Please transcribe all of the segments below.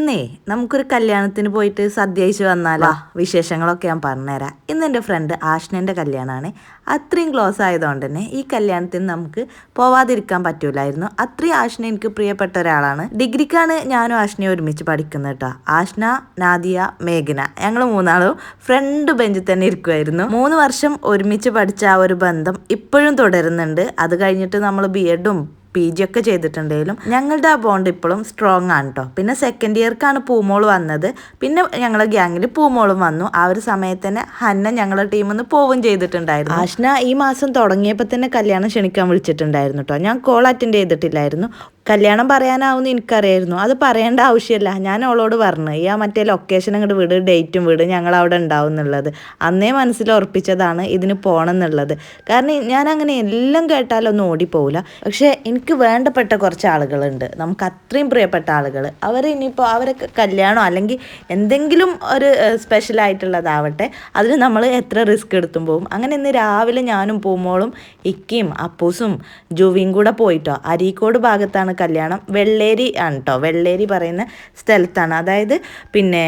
ഇന്നേ നമുക്കൊരു കല്യാണത്തിന് പോയിട്ട് സദ്യ അയച്ചു വന്നാലോ? വിശേഷങ്ങളൊക്കെ ഞാൻ പറഞ്ഞുതരാം. ഇന്ന് എന്റെ ഫ്രണ്ട് ആഷ്നന്റെ കല്യാണമാണ്. അത്രയും ക്ലോസ് ആയതുകൊണ്ട് തന്നെ ഈ കല്യാണത്തിന് നമുക്ക് പോവാതിരിക്കാൻ പറ്റൂലായിരുന്നു. അത്രയും ആഷ്ന എനിക്ക് പ്രിയപ്പെട്ട ഒരാളാണ്. ഡിഗ്രിക്കാണ് ഞാനും ആഷ്നയും ഒരുമിച്ച് പഠിക്കുന്നത് കേട്ടോ. ആഷ്ന നാദിയ മേഘന. ഞങ്ങൾ മൂന്നാളും ഫ്രണ്ട് ബെഞ്ചിൽ തന്നെ ഇരിക്കുമായിരുന്നു മൂന്ന് വർഷം ഒരുമിച്ച് പഠിച്ച ആ ഒരു ബന്ധം ഇപ്പോഴും തുടരുന്നുണ്ട്. അത് കഴിഞ്ഞിട്ട് നമ്മൾ ബി എഡും പി ജി ഒക്കെ ചെയ്തിട്ടുണ്ടെങ്കിലും ഞങ്ങളുടെ ആ ബോണ്ട് ഇപ്പോഴും സ്ട്രോങ് ആണ് കേട്ടോ പിന്നെ സെക്കൻഡ് ഇയർക്കാണ് പൂമോൾ വന്നത്. പിന്നെ ഞങ്ങളുടെ ഗ്യാങ്ങിൽ പൂമോളും വന്നു. ആ ഒരു സമയത്ത് തന്നെ ഹന്ന ഞങ്ങളുടെ ടീമിൽ നിന്ന് പോവും ചെയ്തിട്ടുണ്ടായിരുന്നു. ആഷ്ന ഈ മാസം തുടങ്ങിയപ്പോൾ തന്നെ കല്യാണം ക്ഷണിക്കാൻ വിളിച്ചിട്ടുണ്ടായിരുന്നു കേട്ടോ ഞാൻ കോൾ അറ്റൻഡ് ചെയ്തിട്ടില്ലായിരുന്നു. കല്യാണം പറയാനാവുന്ന എനിക്കറിയായിരുന്നു. അത് പറയേണ്ട ആവശ്യമില്ല ഞാൻ അവളോട് പറഞ്ഞു ഈ ആ മറ്റേ ലൊക്കേഷൻ അങ്ങോട്ട് വിട് ഡേറ്റും വിട് ഞങ്ങൾ അവിടെ ഉണ്ടാവും എന്നുള്ളത്. അന്നേ മനസ്സിൽ ഉറപ്പിച്ചതാണ് ഇതിന് പോകണം എന്നുള്ളത്. കാരണം ഞാൻ അങ്ങനെ എല്ലാം കേട്ടാലൊന്നും ഓടിപ്പോവില്ല പക്ഷേ എനിക്ക് വേണ്ടപ്പെട്ട കുറച്ച് ആളുകളുണ്ട്. നമുക്ക് അത്രയും പ്രിയപ്പെട്ട ആളുകൾ അവർ ഇനിയിപ്പോൾ അവരൊക്കെ കല്യാണം അല്ലെങ്കിൽ എന്തെങ്കിലും ഒരു സ്പെഷ്യൽ ആയിട്ടുള്ളതാവട്ടെ അതിന് നമ്മൾ എത്ര റിസ്ക് എടുത്തും പോകും അങ്ങനെ ഇന്ന് രാവിലെ ഞാനും പൂമോളും ഇക്കിയും അപ്പൂസും ജുവിയും കൂടെ പോയിട്ടോ അരീക്കോട് ഭാഗത്താണ് കല്യാണം. വെള്ളേരി ആണ് കേട്ടോ വെള്ളേരി പറയുന്ന സ്ഥലത്താണ്. അതായത് പിന്നെ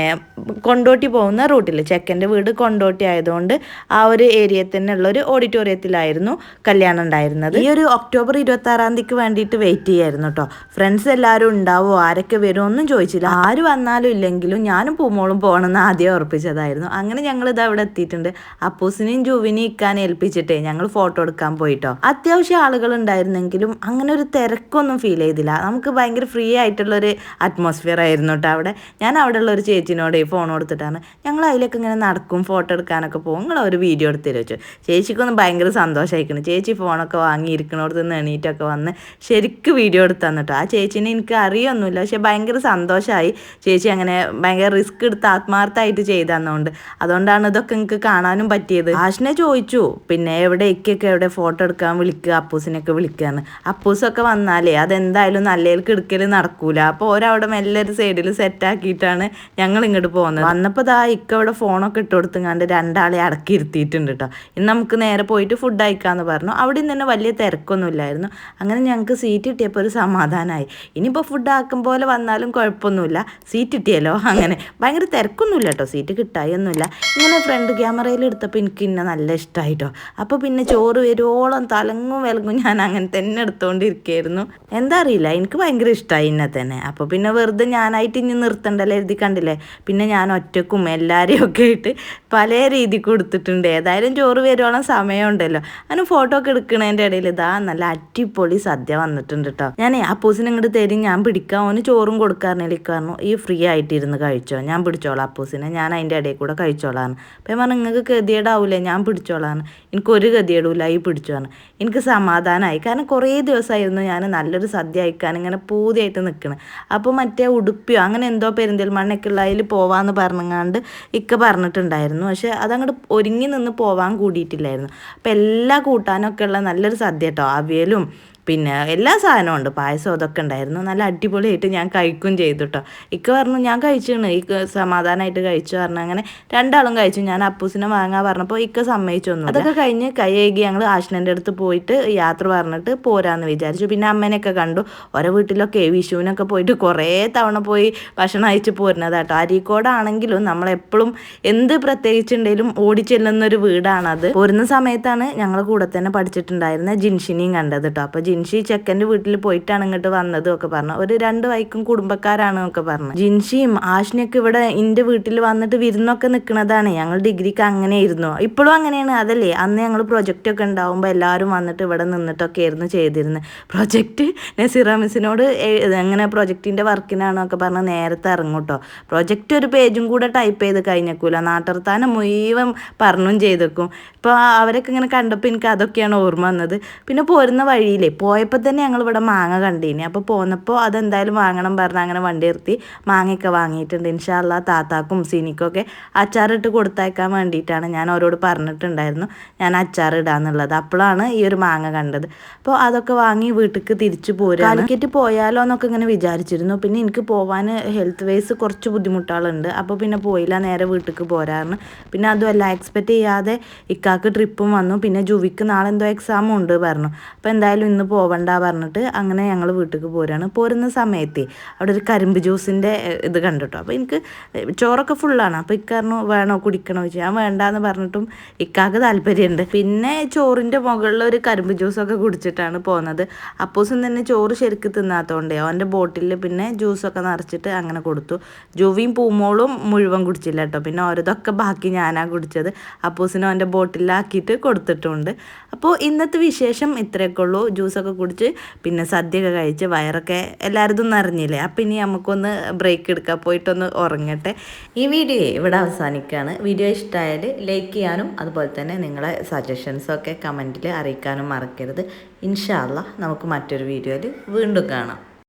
കൊണ്ടോട്ടി പോകുന്ന റൂട്ടിൽ ചെക്കന്റെ വീട് കൊണ്ടോട്ടി ആയതുകൊണ്ട് ആ ഒരു ഏരിയ തന്നെ ഉള്ള ഒരു ഓഡിറ്റോറിയത്തിലായിരുന്നു കല്യാണം ഉണ്ടായിരുന്നത്. ഈ ഒരു ഒക്ടോബർ ഇരുപത്തി ആറാം തീയതിക്ക് വേണ്ടിയിട്ട് വെയിറ്റ് ചെയ്യായിരുന്നു കേട്ടോ ഫ്രണ്ട്സ് എല്ലാവരും ഉണ്ടാവോ? ആരൊക്കെ വരുമോ ഒന്നും ചോദിച്ചില്ല. ആര് വന്നാലും ഇല്ലെങ്കിലും ഞാനും പൂമോളും പോകണമെന്ന് ആദ്യം ഉറപ്പിച്ചതായിരുന്നു. അങ്ങനെ ഞങ്ങൾ ഇത് അവിടെ എത്തിയിട്ടുണ്ട്. അപ്പൂസിനെയും ജുവിനെയും ഇക്കാൻ ഏൽപ്പിച്ചിട്ടേ ഞങ്ങൾ ഫോട്ടോ എടുക്കാൻ പോയിട്ടോ അത്യാവശ്യം ആളുകൾ ഉണ്ടായിരുന്നെങ്കിലും അങ്ങനെ ഒരു തിരക്കൊന്നും ഫീൽ ചെയ്തില്ല. നമുക്ക് ഭയങ്കര ഫ്രീ ആയിട്ടുള്ളൊരു അറ്റ്മോസ്ഫിയർ ആയിരുന്നു കേട്ടോ അവിടെ. ഞാൻ അവിടെ ഉള്ള ഒരു ചേച്ചിനോട് ഫോൺ കൊടുത്തിട്ടാണ്. ഞങ്ങൾ അതിലൊക്കെ ഇങ്ങനെ നടക്കും ഫോട്ടോ എടുക്കാനൊക്കെ പോകും. നിങ്ങൾ ഒരു വീഡിയോ എടുത്ത് തരും വെച്ചു ചേച്ചിക്കൊന്നും ഭയങ്കര സന്തോഷമായിരിക്കണം ചേച്ചി ഫോണൊക്കെ വാങ്ങി ഇരിക്കണോടത്ത് നിന്ന് എണീറ്റൊക്കെ വന്ന് ശരിക്കും വീഡിയോ എടുത്തു തന്നിട്ടോ ആ ചേച്ചീനെ എനിക്ക് അറിയൊന്നുമില്ല. പക്ഷെ ഭയങ്കര സന്തോഷമായി ചേച്ചി അങ്ങനെ ഭയങ്കര റിസ്ക് എടുത്ത് ആത്മാർത്ഥമായിട്ട് ചെയ്തന്നുകൊണ്ട് അതുകൊണ്ടാണ് ഇതൊക്കെ നിങ്ങൾക്ക് കാണാനും പറ്റിയത്. ആഷിനെ ചോദിച്ചു പിന്നെ എവിടെ ഇക്കൊക്കെ എവിടെ ഫോട്ടോ എടുക്കാൻ വിളിക്കുക അപ്പൂസിനൊക്കെ വിളിക്കുകയെന്ന് അപ്പൂസൊക്കെ വന്നാലേ അതെന്തായാലും നല്ലതിലേക്ക് എടുക്കൽ നടക്കൂല. അപ്പോൾ ഓരവിടെ മെല്ലെ ഒരു സൈഡിൽ സെറ്റാക്കിയിട്ടാണ് ഞങ്ങൾ ഇങ്ങോട്ട് പോകുന്നത് വന്നപ്പോൾ ദാ ഇക്ക അവിടെ ഫോണൊക്കെ ഇട്ട് കൊടുത്തുങ്ങാണ്ട് രണ്ടാളെ അടക്കി ഇരുത്തിയിട്ടുണ്ട് കേട്ടോ ഇന്ന് നമുക്ക് നേരെ പോയിട്ട് ഫുഡ് അയക്കാമെന്ന് പറഞ്ഞു. അവിടെ നിന്ന് തന്നെ വലിയ തിരക്കൊന്നും ഇല്ലായിരുന്നു. അങ്ങനെ ഞങ്ങൾക്ക് സീറ്റ് കിട്ടിയപ്പോൾ ഒരു സമാധാനമായി ഇനിയിപ്പോൾ ഫുഡ് ആക്കും പോലെ വന്നാലും കുഴപ്പമൊന്നുമില്ല. സീറ്റ് കിട്ടിയല്ലോ അങ്ങനെ. ഭയങ്കര തിരക്കൊന്നുമില്ല കേട്ടോ സീറ്റ് കിട്ടായൊന്നുമില്ല. ഇങ്ങനെ ഫ്രണ്ട് ക്യാമറയിൽ എടുത്തപ്പോൾ എനിക്ക് ഇന്നെ നല്ല ഇഷ്ടമായിട്ടോ അപ്പോൾ പിന്നെ ചോറ് വരുവോളം തലങ്ങും വിലങ്ങും ഞാൻ അങ്ങനെ തന്നെ എടുത്തുകൊണ്ടിരിക്കുകയായിരുന്നു എന്താ എനിക്ക് ഭയങ്കര ഇഷ്ടമായി എന്നെ തന്നെ. അപ്പോൾ പിന്നെ വെറുതെ ഞാനായിട്ട് ഇനി നിർത്തണ്ടല്ലോ എഴുതി കണ്ടില്ലേ? പിന്നെ ഞാൻ ഒറ്റക്കും എല്ലാവരെയും ഒക്കെ ആയിട്ട് പല രീതി കൊടുത്തിട്ടുണ്ട്. ഏതായാലും ചോറ് വരുവോളം സമയമുണ്ടല്ലോ. അങ്ങനെ ഫോട്ടോ ഒക്കെ എടുക്കണതിന്റെ ഇടയിൽ ഇതാ നല്ല അടിപൊളി സദ്യ വന്നിട്ടുണ്ട് കേട്ടോ ഞാൻ അപ്പൂസിന് ഇങ്ങോട്ട് തരും. ഞാൻ പിടിക്കാം. ഓന് ചോറും കൊടുക്കാറില്ല പറഞ്ഞു ഈ ഫ്രീ ആയിട്ടിരുന്ന് കഴിച്ചോ. ഞാൻ പിടിച്ചോളാം അപ്പൂസിനെ. ഞാൻ അതിന്റെ ഇടയിൽ കൂടെ കഴിച്ചോളാന്ന്. അപ്പം പറഞ്ഞു നിങ്ങൾക്ക് ഗതിയേടാവൂലേ ഞാൻ പിടിച്ചോളാണ് എനിക്കൊരു ഗതിയേടൂല ഈ പിടിച്ചോളാണ് എനിക്ക് സമാധാനമായി കാരണം കുറേ ദിവസമായിരുന്നു ഞാൻ നല്ലൊരു സദ്യ അയക്കാൻ ഇങ്ങനെ പൂതിയായിട്ട് നിൽക്കണം അപ്പോൾ മറ്റേ ഉടുപ്പിയോ അങ്ങനെ എന്തോ പെരിന്തൽമണ്ണയൊക്കെ ഉള്ള അതിൽ പോവാന്ന് പറഞ്ഞങ്ങാണ്ട് ഇക്ക പറഞ്ഞിട്ടുണ്ടായിരുന്നു. പക്ഷെ അതങ്ങോട്ട് ഒരുങ്ങി നിന്ന് പോവാൻ കൂടിയിട്ടില്ലായിരുന്നു. അപ്പം എല്ലാ കൂട്ടാനൊക്കെ ഉള്ള നല്ലൊരു സദ്യ കേട്ടോ അവിയലും പിന്നെ എല്ലാ സാധനവും ഉണ്ട്. പായസം അതൊക്കെ ഉണ്ടായിരുന്നു. നല്ല അടിപൊളിയായിട്ട് ഞാൻ കഴിക്കും ചെയ്തു കേട്ടോ ഇക്ക പറഞ്ഞു ഞാൻ കഴിച്ചാണ്. ഈ സമാധാനമായിട്ട് കഴിച്ചു പറഞ്ഞു. അങ്ങനെ രണ്ടാളും കഴിച്ചു. ഞാൻ അപ്പൂസിനെ വാങ്ങാൻ പറഞ്ഞപ്പോൾ ഇക്ക സമ്മതിച്ചൊന്നും അതൊക്കെ കഴിഞ്ഞ് കൈകി ഞങ്ങൾ ആശ്നന്റെ അടുത്ത് പോയിട്ട് യാത്ര പറഞ്ഞിട്ട് പോരാന്ന് വിചാരിച്ചു. പിന്നെ അമ്മേനെയൊക്കെ കണ്ടു. ഓരോ വീട്ടിലൊക്കെ വിഷുവിനൊക്കെ പോയിട്ട് കുറേ തവണ പോയി ഭക്ഷണം അയച്ച് പോരുന്നതാട്ടോ അരീക്കോടാണെങ്കിലും നമ്മളെപ്പോഴും എന്ത് പ്രത്യേകിച്ചുണ്ടെങ്കിലും ഓടിച്ചെല്ലുന്ന ഒരു വീടാണത്. പോരുന്ന സമയത്താണ് ഞങ്ങൾ കൂടെ തന്നെ പഠിച്ചിട്ടുണ്ടായിരുന്ന ജിൻഷിനിയും കണ്ടത് കേട്ടോ അപ്പോൾ ജിൻഷി ചെക്കന്റെ വീട്ടിൽ പോയിട്ടാണ് ഇങ്ങോട്ട് വന്നതും ഒക്കെ പറഞ്ഞു. ഒരു രണ്ട് വൈക്കും കുടുംബക്കാരാണ് ഒക്കെ പറഞ്ഞു. ജിൻഷിയും ആഷിനൊക്കെ ഇവിടെ എന്റെ വീട്ടിൽ വന്നിട്ട് വിരുന്നൊക്കെ നിൽക്കുന്നതാണ്. ഞങ്ങൾ ഡിഗ്രിക്ക് അങ്ങനെ ആയിരുന്നു ഇപ്പോഴും അങ്ങനെയാണ്. അതല്ലേ? അന്ന് ഞങ്ങൾ പ്രൊജക്റ്റ് ഒക്കെ ഉണ്ടാവുമ്പോൾ എല്ലാവരും വന്നിട്ട് ഇവിടെ നിന്നിട്ടൊക്കെ ആയിരുന്നു ചെയ്തിരുന്നത്. പ്രൊജക്റ്റ് നസീറ മിസ്സിനോട് എങ്ങനെ പ്രൊജക്റ്റിന്റെ വർക്കിനാണോ ഒക്കെ പറഞ്ഞ് നേരത്തെ ഇറങ്ങും കേട്ടോ പ്രൊജക്റ്റ് ഒരു പേജും കൂടെ ടൈപ്പ് ചെയ്ത് കഴിഞ്ഞേക്കൂല. നാട്ടർത്താനം മുഴുവൻ പറഞ്ഞും ചെയ്തേക്കും. ഇപ്പോൾ അവരൊക്കെ ഇങ്ങനെ കണ്ടപ്പോൾ എനിക്ക് അതൊക്കെയാണ് ഓർമ്മ വന്നത്. പിന്നെ പോരുന്ന വഴിയിലേ പോയപ്പോൾ തന്നെ ഞങ്ങൾ ഇവിടെ മാങ്ങ കണ്ടീനി. അപ്പോൾ പോന്നപ്പോൾ അതെന്തായാലും വാങ്ങണം പറഞ്ഞ് അങ്ങനെ വണ്ടി നിർത്തി മാങ്ങയൊക്കെ വാങ്ങിയിട്ടുണ്ട്. ഇൻഷാല്ല താത്താക്കും സിനിക്കൊക്കെ അച്ചാറിട്ട് കൊടുത്തയക്കാൻ വേണ്ടിയിട്ടാണ് ഞാൻ അവരോട് പറഞ്ഞിട്ടുണ്ടായിരുന്നു. ഞാൻ അച്ചാർ ഇടാന്നുള്ളത്. അപ്പോഴാണ് ഈ ഒരു മാങ്ങ കണ്ടത്. അപ്പോൾ അതൊക്കെ വാങ്ങി വീട്ടിലേക്ക് തിരിച്ചു പോരുക കാലിക്കറ്റ് പോയാലോ എന്നൊക്കെ ഇങ്ങനെ വിചാരിച്ചിരുന്നു. പിന്നെ എനിക്ക് പോകാൻ ഹെൽത്ത് വൈസ് കുറച്ച് ബുദ്ധിമുട്ടുകളുണ്ട്. അപ്പോൾ പിന്നെ പോയില്ല നേരെ വീട്ടിലേക്ക് പോരാറിന് പിന്നെ അതുമല്ല എക്സ്പെക്റ്റ് ചെയ്യാതെ ഇക്കാക്ക് ട്രിപ്പും വന്നു. പിന്നെ ജുവിക്ക് നാളെ എന്തോ എക്സാമും ഉണ്ട് പറഞ്ഞു. അപ്പോൾ എന്തായാലും ഇന്ന് പോവണ്ട പറഞ്ഞിട്ട് അങ്ങനെ ഞങ്ങൾ വീട്ടിലേക്ക് പോരാണ്. പോരുന്ന സമയത്ത് അവിടെ ഒരു കരിമ്പ് ജ്യൂസിന്റെ ഇത് കണ്ടിട്ടോ? അപ്പോൾ എനിക്ക് ചോറൊക്കെ ഫുള്ളാണ്. അപ്പോൾ ഇക്കാരണം വേണോ കുടിക്കണോ ചോദിച്ചു. ഞാൻ വേണ്ടാന്ന് പറഞ്ഞിട്ടും ഇക്കാക്ക് താല്പര്യമുണ്ട് പിന്നെ ചോറിന്റെ മുകളിൽ ഒരു കരിമ്പ് ജ്യൂസൊക്കെ കുടിച്ചിട്ടാണ് പോകുന്നത് അപ്പോസും തന്നെ ചോറ് ശരിക്ക് തിന്നാത്തതുകൊണ്ടേ അവന്റെ ബോട്ടിലിൽ പിന്നെ ജ്യൂസൊക്കെ നിറച്ചിട്ട് അങ്ങനെ കൊടുത്തു. ജുവിയും പൂമോളും മുഴുവൻ കുടിച്ചില്ല കേട്ടോ. പിന്നെ ഓരോതൊക്കെ ബാക്കി ഞാനാണ് കുടിച്ചത്. അപ്പോസിനും അവന്റെ ബോട്ടിലാക്കിയിട്ട് കൊടുത്തിട്ടുണ്ട്. അപ്പോൾ ഇന്നത്തെ വിശേഷം ഇത്രയൊക്കെ ഉള്ളൂ ജ്യൂസൊക്കെ കുടിച്ച് പിന്നെ സദ്യയൊക്കെ കഴിച്ച് വയറൊക്കെ എല്ലാവരും നിറഞ്ഞില്ലേ? അപ്പോൾ ഇനി നമുക്കൊന്ന് ബ്രേക്ക് എടുക്കാൻ പോയിട്ടൊന്ന് ഉറങ്ങട്ടെ. ഈ വീഡിയോ ഇവിടെ അവസാനിക്കുകയാണ്. വീഡിയോ ഇഷ്ടമായാൽ ലൈക്ക് ചെയ്യാനും അതുപോലെ തന്നെ നിങ്ങളെ സജഷൻസൊക്കെ കമന്റിൽ അറിയിക്കാനും മറക്കരുത്. ഇൻഷാല്ല നമുക്ക് മറ്റൊരു വീഡിയോയിൽ വീണ്ടും കാണാം.